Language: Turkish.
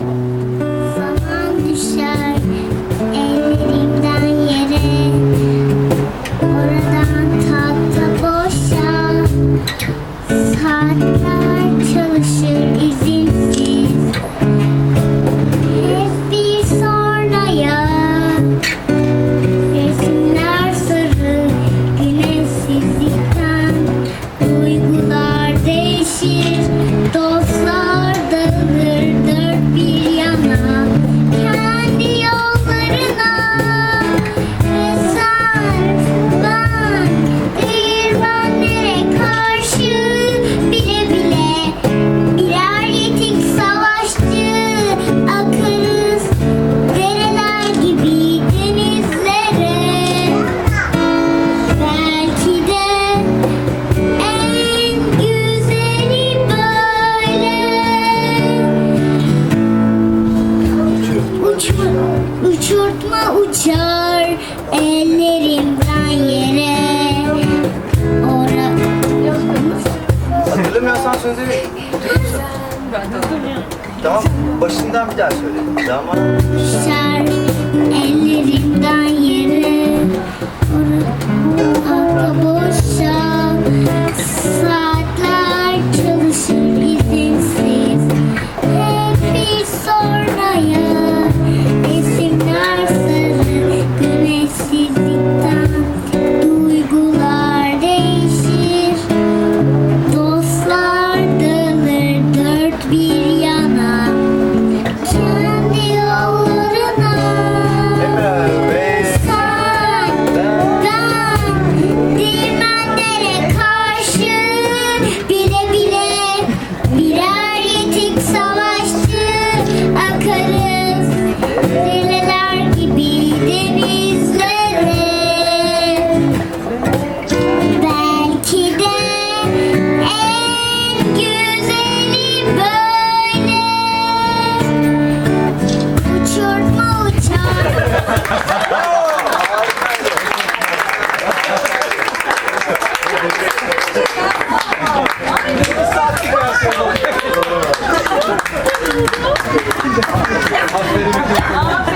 Zaman düşer ellerimden yere. Oradan tahta boşa Saatler çalışır izinsiz. Hep bir sonraya Resimler sarı güneşsizlikten Duygular değişir uçurtma uçar ellerimden yere Ora... Hatırlamıyorsan sözleri Tamam, başından bir daha söyle. Tamam. Düşer ellerimden yere Orada 아,